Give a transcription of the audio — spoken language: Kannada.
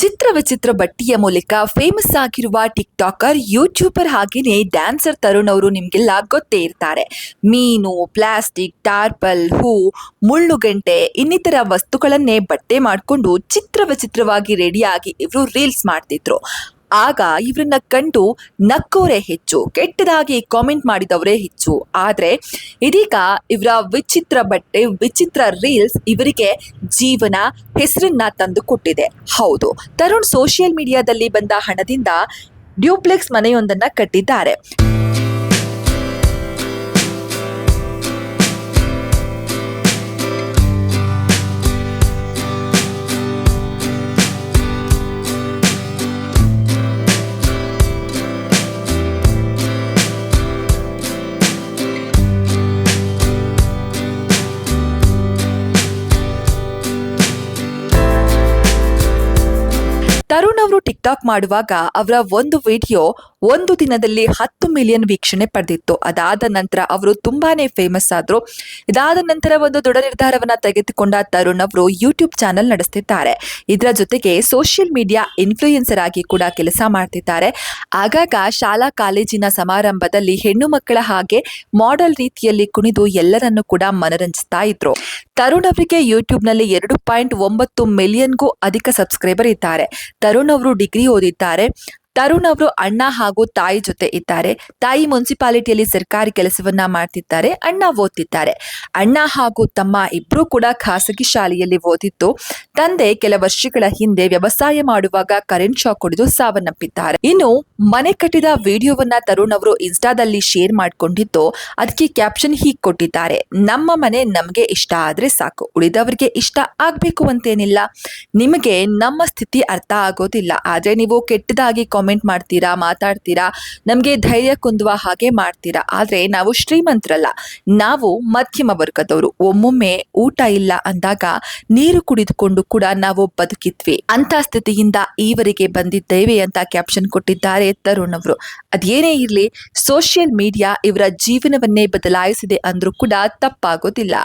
ಚಿತ್ರ ವಿಚಿತ್ರ ಬಟ್ಟಿಯ ಮೂಲಕ ಫೇಮಸ್ ಆಗಿರುವ ಟಿಕ್ ಟಾಕರ್ ಯೂಟ್ಯೂಬರ್ ಹಾಗೆಯೇ ಡ್ಯಾನ್ಸರ್ ತರುಣ್ ಅವರು ನಿಮಗೆಲ್ಲ ಗೊತ್ತೇ ಇರ್ತಾರೆ. ಮೀನು ಪ್ಲಾಸ್ಟಿಕ್ ಟಾರ್ಪಲ್ ಹೂ ಮುಳ್ಳುಗಂಟೆ ಇನ್ನಿತರ ವಸ್ತುಗಳನ್ನೇ ಬಟ್ಟೆ ಮಾಡಿಕೊಂಡು ಚಿತ್ರ ವಿಚಿತ್ರವಾಗಿ ರೆಡಿಯಾಗಿ ಇವರು ರೀಲ್ಸ್ ಮಾಡ್ತಿದ್ರು. ಆಗ ಇವರನ್ನ ಕಂಡು ನಕ್ಕೋರೆ ಹೆಚ್ಚು, ಕೆಟ್ಟದಾಗಿ ಕಾಮೆಂಟ್ ಮಾಡಿದವರೇ ಹೆಚ್ಚು. ಆದರೆ ಇದೀಗ ಇವರ ವಿಚಿತ್ರ ಬಟ್ಟೆ, ವಿಚಿತ್ರ ರೀಲ್ಸ್ ಇವರಿಗೆ ಜೀವನ ಹೆಸರನ್ನ ತಂದು ಕೊಟ್ಟಿದೆ. ಹೌದು, ತರುಣ್ ಸೋಷಿಯಲ್ ಮೀಡಿಯಾದಲ್ಲಿ ಬಂದ ಹಣದಿಂದ ಡ್ಯೂಪ್ಲೆಕ್ಸ್ ಮನೆಯೊಂದನ್ನ ಕಟ್ಟಿದ್ದಾರೆ. ತರುಣ್ ಅವರು ಟಿಕ್ ಟಾಕ್ ಮಾಡುವಾಗ ಅವರ ಒಂದು ವಿಡಿಯೋ ಒಂದು ದಿನದಲ್ಲಿ ಹತ್ತು ಮಿಲಿಯನ್ ವೀಕ್ಷಣೆ ಪಡೆದಿತ್ತು. ಅದಾದ ನಂತರ ಅವರು ತುಂಬಾನೇ ಫೇಮಸ್ ಆದ್ರು. ಇದಾದ ನಂತರ ಒಂದು ದೃಢ ನಿರ್ಧಾರವನ್ನ ತೆಗೆದುಕೊಂಡ ತರುಣ್ ಅವರು ಯೂಟ್ಯೂಬ್ ಚಾನೆಲ್ ನಡೆಸ್ತಿದ್ದಾರೆ. ಇದರ ಜೊತೆಗೆ ಸೋಷಿಯಲ್ ಮೀಡಿಯಾ ಇನ್ಫ್ಲೂಯೆನ್ಸರ್ ಆಗಿ ಕೂಡ ಕೆಲಸ ಮಾಡ್ತಿದ್ದಾರೆ. ಆಗಾಗ ಶಾಲಾ ಕಾಲೇಜಿನ ಸಮಾರಂಭದಲ್ಲಿ ಹೆಣ್ಣು ಮಕ್ಕಳ ಹಾಗೆ ಮಾಡೆಲ್ ರೀತಿಯಲ್ಲಿ ಕುಣಿದು ಎಲ್ಲರನ್ನು ಕೂಡ ಮನರಂಜಿಸ್ತಾ ಇದ್ರು. ತರುಣ್ ಅವರಿಗೆ ಯೂಟ್ಯೂಬ್ನಲ್ಲಿ ಎರಡು ಪಾಯಿಂಟ್ ಒಂಬತ್ತು ಮಿಲಿಯನ್ಗೂ ಅಧಿಕ ಸಬ್ಸ್ಕ್ರೈಬರ್ ಇದ್ದಾರೆ. ತರುಣ್ ಅವರು ಡಿಗ್ರಿ ಓದಿದ್ದಾರೆ. ತರುಣ್ ಅವರು ಅಣ್ಣ ಹಾಗೂ ತಾಯಿ ಜೊತೆ ಇದ್ದಾರೆ. ತಾಯಿ ಮುನ್ಸಿಪಾಲಿಟಿಯಲ್ಲಿ ಸರ್ಕಾರಿ ಕೆಲಸವನ್ನ ಮಾಡ್ತಿದ್ದಾರೆ, ಅಣ್ಣ ಓದ್ತಿದ್ದಾರೆ. ಅಣ್ಣ ಹಾಗೂ ತಮ್ಮ ಇಬ್ರು ಕೂಡ ಖಾಸಗಿ ಶಾಲೆಯಲ್ಲಿ ಓದಿದ್ದು, ತಂದೆ ಕೆಲ ವರ್ಷಗಳ ಹಿಂದೆ ವ್ಯವಸಾಯ ಮಾಡುವಾಗ ಕರೆಂಟ್ ಶಾಕ್ ಹೊಡೆದು ಸಾವನ್ನಪ್ಪಿದ್ದಾರೆ. ಇನ್ನು ಮನೆ ಕಟ್ಟಿದ ವಿಡಿಯೋವನ್ನ ತರುಣ್ ಅವರು ಇನ್ಸ್ಟಾದಲ್ಲಿ ಶೇರ್ ಮಾಡಿಕೊಂಡಿದ್ದು ಅದಕ್ಕೆ ಕ್ಯಾಪ್ಷನ್ ಹೀಗೆ ಕೊಟ್ಟಿದ್ದಾರೆ, ನಮ್ಮ ಮನೆ ನಮಗೆ ಇಷ್ಟ ಆದ್ರೆ ಸಾಕು, ಉಳಿದವರಿಗೆ ಇಷ್ಟ ಆಗ್ಬೇಕು ಅಂತೇನಿಲ್ಲ. ನಿಮಗೆ ನಮ್ಮ ಸ್ಥಿತಿ ಅರ್ಥ ಆಗೋದಿಲ್ಲ, ಆದ್ರೆ ನೀವು ಕೆಟ್ಟದಾಗಿ ಕಾಮೆಂಟ್ ಮಾಡ್ತೀರಾ, ಮಾತಾಡ್ತೀರಾ, ನಮಗೆ ಧೈರ್ಯ ಕುಂದುವ ಹಾಗೆ ಮಾಡ್ತೀರಾ. ಆದ್ರೆ ನಾವು ಶ್ರೀಮಂತರಲ್ಲ, ನಾವು ಮಧ್ಯಮ ವರ್ಗದವರು. ಒಮ್ಮೊಮ್ಮೆ ಊಟ ಇಲ್ಲ ಅಂದಾಗ ನೀರು ಕುಡಿದುಕೊಂಡು ಕೂಡ ನಾವು ಬದುಕಿದ್ವಿ. ಅಂತ ಸ್ಥಿತಿಯಿಂದ ಈವರೆಗೆ ಬಂದಿದ್ದೇವೆ ಅಂತ ಕ್ಯಾಪ್ಷನ್ ಕೊಟ್ಟಿದ್ದಾರೆ ತರುಣ್ ಅವರು. ಅದೇನೇ ಇರಲಿ ಸೋಷಿಯಲ್ ಮೀಡಿಯಾ ಇವರ ಜೀವನವನ್ನೇ ಬದಲಾಯಿಸಿದೆ ಅಂದ್ರೂ ಕೂಡ ತಪ್ಪಾಗೋದಿಲ್ಲ.